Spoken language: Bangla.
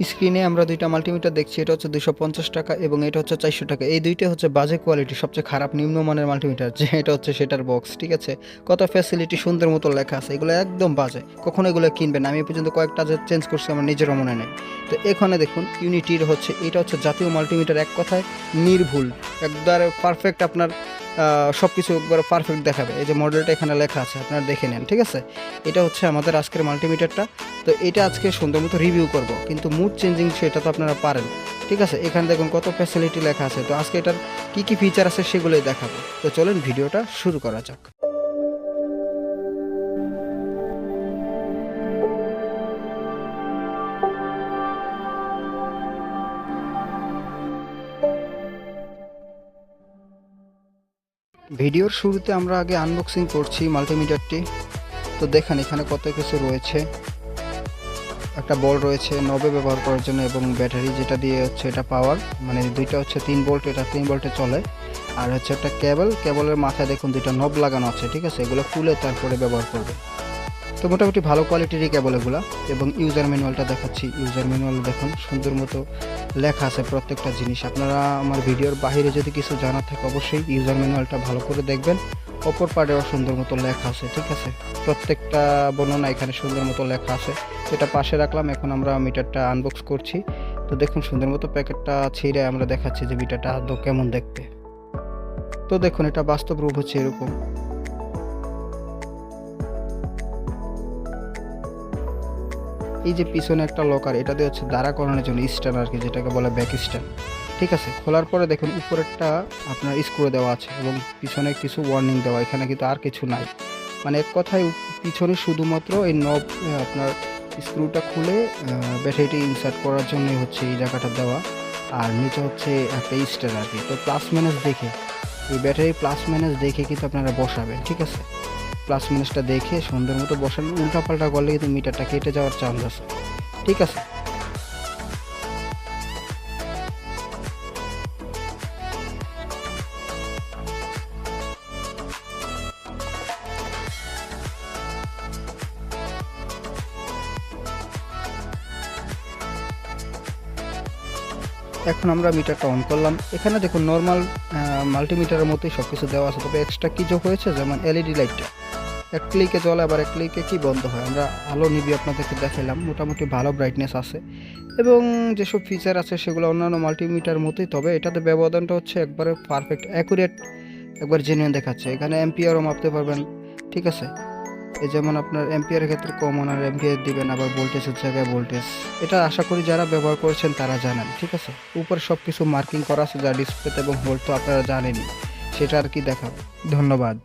স্ক্রিনে আমরা দুইটা মাল্টিমিটার দেখছি, এটা হচ্ছে দুশো পঞ্চাশ টাকা এবং এটা হচ্ছে চারশো টাকা। এই দুইটা হচ্ছে বাজে কোয়ালিটি সবচেয়ে খারাপ নিম্নমানের মাল্টিমিটার যে এটা হচ্ছে সেটার বক্স ঠিক আছে? কত ফ্যাসিলিটি সুন্দর মতো লেখা আছে, এগুলো একদম বাজে, কখনো এগুলো কিনবেন। আমি পর্যন্ত কয়েকটা যে চেঞ্জ করছি, আমার নিজেরও মনে নেই। তো এখানে দেখুন ইউনিটির হচ্ছে, এটা হচ্ছে জাতীয় মাল্টিমিটার এক কথায় নির্ভুল একবারে পারফেক্ট আপনার সব কিছু একবার পারফেক্ট দেখাবে। এই যে মডেলটা এখানে লেখা আছে, আপনারা দেখে নেন, ঠিক আছে? এটা হচ্ছে আমাদের আজকের মাল্টিমিটারটা তো এটা আজকে সুন্দর মতো রিভিউ করব, কিন্তু মুড চেঞ্জিং সেটা তো আপনারা পারেন, ঠিক আছে? এখানে দেখুন কত ফ্যাসিলিটি লেখা আছে। তো আজকে এটার কী কী ফিচার আছে সেগুলোই দেখাবো। তো চলেন ভিডিওটা শুরু করা যাক। ভিডিওর শুরুতে আমরা আগে আনবক্সিং করছি মাল্টিমিটারটি তো দেখেন, এখানে কত কিছু রয়েছে। একটা বল রয়েছে নবে ব্যবহার করার জন্য এবং ব্যাটারি যেটা দিয়ে হচ্ছে এটা পাওয়ার মানে দুইটা হচ্ছে তিন ভোল্ট এটা তিন ভোল্টে চলে। আর হচ্ছে একটা কেবল কেবলের মাথায় দেখুন দুইটা নব লাগানো আছে, ঠিক আছে? এগুলো খুলে তারপরে ব্যবহার করবে। তো মোটামুটি ভালো কোয়ালিটিরই কেবল এগুলো এবং ইউজার ম্যানুয়ালটা দেখাচ্ছি। ইউজার ম্যানুয়াল দেখুন, সুন্দর মতো লেখা আছে প্রত্যেকটা জিনিস। আপনারা আমার ভিডিওর বাইরে যদি কিছু জানার থাকে অবশ্যই ইউজার ম্যানুয়ালটা ভালো করে দেখবেন। অপর পাড়েও সুন্দর মতো লেখা আছে, ঠিক আছে? প্রত্যেকটা বর্ণনা এখানে সুন্দর মতো লেখা আছে। এটা পাশে রাখলাম, এখন আমরা মিটারটা আনবক্স করছি। তো দেখুন, সুন্দর মতো প্যাকেটটা ছিঁড়ে আমরা দেখাচ্ছি যে মিটারটা আদৌ কেমন দেখতে। তো দেখুন, এটা বাস্তব রূপ হচ্ছে এরকম। এই যে পিছনে একটা লকার এটা দিয়ে হচ্ছে দাঁড়া করানোর জন্য স্ট্যান্ড আর কি, যেটাকে বলে ব্যাক স্ট্যান্ড ঠিক আছে? খোলার পরে দেখুন, উপরেরটা আপনার স্ক্রু দেওয়া আছে এবং পিছনে কিছু ওয়ার্নিং দেওয়া, এখানে কিন্তু আর কিছু নাই। মানে এক কথায় পিছনে শুধুমাত্র এই নব আপনার স্ক্রুটা খুলে ব্যাটারিটি ইনসার্ট করার জন্যই হচ্ছে এই জায়গাটা দেওয়া। আর নিচে হচ্ছে একটা স্ট্যান্ড আর কি। তো প্লাস মাইনাস দেখে, এই ব্যাটারি প্লাস মাইনাস দেখে কিন্তু আপনারা বসাবেন, ঠিক আছে? প্লাস মাইনাসটা দেখে সুন্দর মতো বসানো উল্টাপাল্টা করলে কিন্তু মিটারটা কেটে যাওয়ার চান্স আছে। ঠিক আছে? এখন আমরা মিটারটা অন করলাম। এখানে দেখুন নর্মাল মাল্টিমিটারের মতোই সব কিছু দেওয়া আছে। তবে এক্সট্রা কি যোগ হয়েছে, যেমন এলইডি লাইটটা এক ক্লিকে জ্বলে আবার এক ক্লিকে কি বন্ধ হয়? আমরা আলো নিবি আপনাদেরকে দেখালাম মোটামুটি ভালো ব্রাইটনেস আছে। এবং যেসব ফিচার আছে সেগুলো অন্যান্য মাল্টিমিটার মতোই, তবে এটাতে ব্যবধানটা হচ্ছে একবারে পারফেক্ট অ্যাকুরেট একবার জেনুইন দেখাচ্ছে। এখানে এম্পিয়ারও মাপতে পারবেন, ঠিক আছে? এই যেমন আপনার এম্পিয়ারের ক্ষেত্রে কমন আর এম্পিয়ার দিবেন, আবার ভোল্টেজের জায়গায় ভোল্টেজ এটা আশা করি যারা ব্যবহার করছেন তারা জানেন, ঠিক আছে? উপরে সব কিছু মার্কিং করা আছে, যা ডিসপ্লেতে এবং ভোল্ট তো আপনারা জানেনই। সেটা আর কি দেখাবো। ধন্যবাদ।